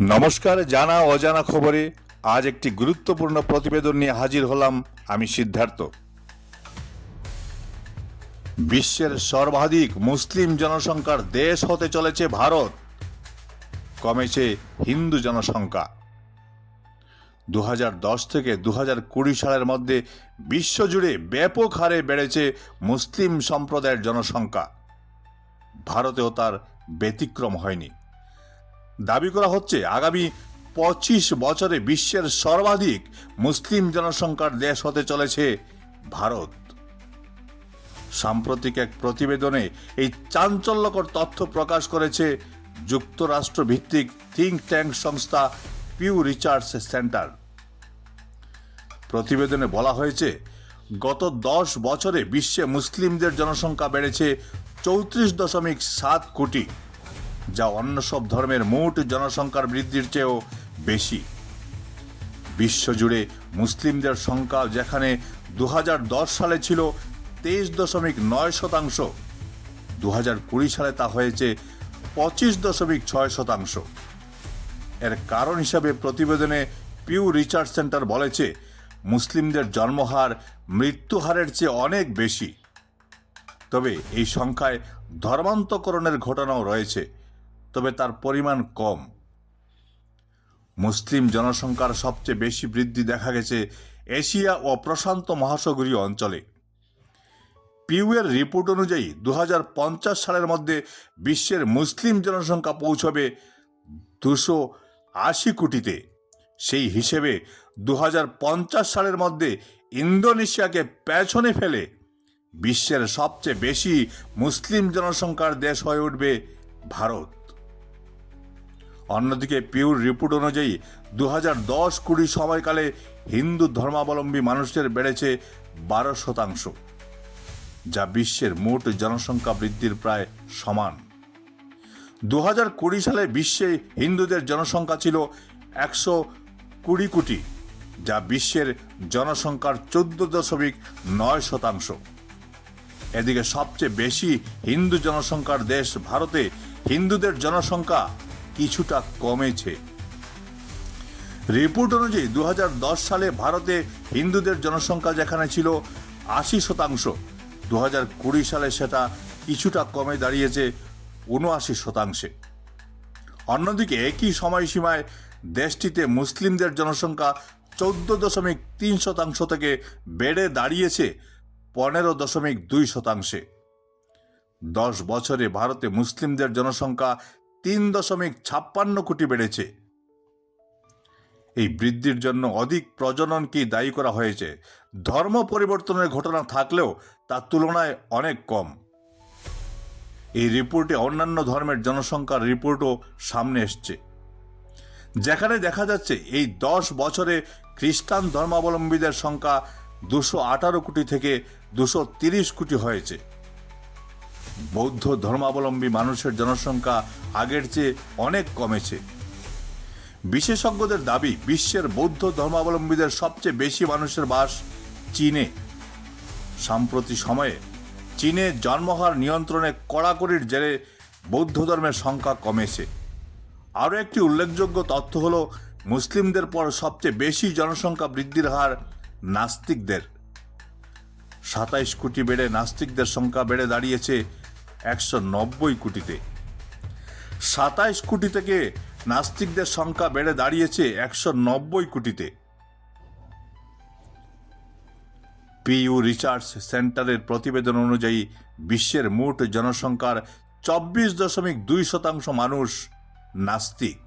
নমস্কার, জানা অজানা খবরে আজ একটি গুরুত্বপূর্ণ প্রতিবেদন নিয়ে হাজির হলাম আমি সিদ্ধার্থ। বিশ্বের সর্বাধিক মুসলিম জনসংখ্যার দেশ হতে চলেছে ভারত। কমেছে হিন্দু জনসংখ্যা। দু হাজার দশ থেকে দু সালের মধ্যে বিশ্বজুড়ে ব্যাপক হারে বেড়েছে মুসলিম সম্প্রদায়ের জনসংখ্যা। ভারতেও তার ব্যতিক্রম হয়নি। দাবি করা হচ্ছে আগামী পঁচিশ বছরে বিশ্বের সর্বাধিক মুসলিম জনসংখ্যার দেশ হতে চলেছে ভারত। সাম্প্রতিক এক প্রতিবেদনে এই চাঞ্চল্যকর তথ্য প্রকাশ করেছে যুক্তরাষ্ট্র ভিত্তিক থিঙ্ক ট্যাঙ্ক সংস্থা পিউ রিচার্স সেন্টার। প্রতিবেদনে বলা হয়েছে, গত দশ বছরে বিশ্বে মুসলিমদের জনসংখ্যা বেড়েছে চৌত্রিশ দশমিক সাত কোটি। যা অন্য সব ধর্মের মোট জনসংখ্যার বৃদ্ধির চেয়েও বেশি। বিশ্বজুড়ে মুসলিমদের সংখ্যা যেখানে দু হাজার দশ সালে ছিল তেইশ দশমিক নয় শতাংশ দু সালে তা হয়েছে পঁচিশ দশমিক ছয় শতাংশ। এর কারণ হিসাবে প্রতিবেদনে পিউ রিসার্চ সেন্টার বলেছে, মুসলিমদের জন্মহার মৃত্যুহারের চেয়ে অনেক বেশি। তবে এই সংখ্যায় ধর্মান্তকরণের ঘটনাও রয়েছে। তবে তার পরিমাণ কম। মুসলিম জনসংখ্যার সবচেয়ে বেশি বৃদ্ধি দেখা গেছে এশিয়া ও প্রশান্ত মহাসাগরীয় অঞ্চলে। পিউয়ের রিপোর্ট অনুযায়ী দু হাজার পঞ্চাশ সালের মধ্যে বিশ্বের মুসলিম জনসংখ্যা পৌঁছবে দুশো আশি কোটিতে। সেই হিসেবে দু হাজার পঞ্চাশ সালের মধ্যে ইন্দোনেশিয়াকে পেছনে ফেলে বিশ্বের সবচেয়ে বেশি মুসলিম জনসংখ্যার দেশ হয়ে উঠবে ভারত। অন্যদিকে পিউর রিপোর্ট অনুযায়ী দু হাজার দশ কুড়ি সময়কালে হিন্দু ধর্মাবলম্বী মানুষের বেড়েছে বারো শতাংশ, যা বিশ্বের মোট জনসংখ্যা বৃদ্ধির প্রায় সমান। দু হাজার কুড়ি সালে বিশ্বে হিন্দুদের জনসংখ্যা ছিল একশো কুড়ি কোটি, যা বিশ্বের জনসংখ্যার চোদ্দ দশমিক নয় শতাংশ। এদিকে সবচেয়ে বেশি হিন্দু জনসংখ্যার দেশ ভারতে, হিন্দুদের জনসংখ্যা কিছুটা কমেছে। রিপোর্ট অনুযায়ী দু হাজার দশ সালে ভারতে হিন্দুদের জনসংখ্যা যেখানে ছিল আশি শতাংশ দু সালে সেটা কিছুটা কমে দাঁড়িয়েছে উনআশি শতাংশে। অন্যদিকে একই সময়সীমায় দেশটিতে মুসলিমদের জনসংখ্যা চোদ্দ দশমিক তিন শতাংশ থেকে বেড়ে দাঁড়িয়েছে পনেরো দশমিক দুই শতাংশে। দশ বছরে ভারতে মুসলিমদের জনসংখ্যা তিন দশমিক ছাপ্পান্ন কোটি বেড়েছে। এই বৃদ্ধির জন্য অধিক প্রজননকেই দায়ী করা হয়েছে? ধর্ম পরিবর্তনের ঘটনা থাকলেও তার তুলনায় অনেক কম। এই রিপোর্টে অন্যান্য ধর্মের জনসংখ্যার রিপোর্টও সামনে এসছে। যেখানে দেখা যাচ্ছে এই দশ বছরে খ্রিস্টান ধর্মাবলম্বীদের সংখ্যা দুশো আঠারো কোটি থেকে দুশো তিরিশ কোটি হয়েছে। বৌদ্ধ ধর্মাবলম্বী মানুষের জনসংখ্যা আগের চেয়ে অনেক কমেছে। বিশেষজ্ঞদের দাবি, বিশ্বের বৌদ্ধ ধর্মাবলম্বীদের সবচেয়ে বেশি মানুষের বাস চীনে। সাম্প্রতি সময়ে চীনে জন্মহার নিয়ন্ত্রণে কড়াকড়ির জেরে বৌদ্ধ ধর্মের সংখ্যা কমেছে। আরও একটি উল্লেখযোগ্য তথ্য হল, মুসলিমদের পর সবচেয়ে বেশি জনসংখ্যা বৃদ্ধির হার নাস্তিকদের। সাতাইশ কোটি বেড়ে নাস্তিকদের সংখ্যা বেড়ে দাঁড়িয়েছে একশো নব্বই কোটিতে। সাতাইশ কোটি থেকে নাস্তিকদের সংখ্যা বেড়ে দাঁড়িয়েছে একশো নব্বই কোটিতে। পিইউ রিসার্চ সেন্টারের প্রতিবেদন অনুযায়ী, বিশ্বের মোট জনসংখ্যার চব্বিশ দশমিক দুই শতাংশ মানুষ নাস্তিক।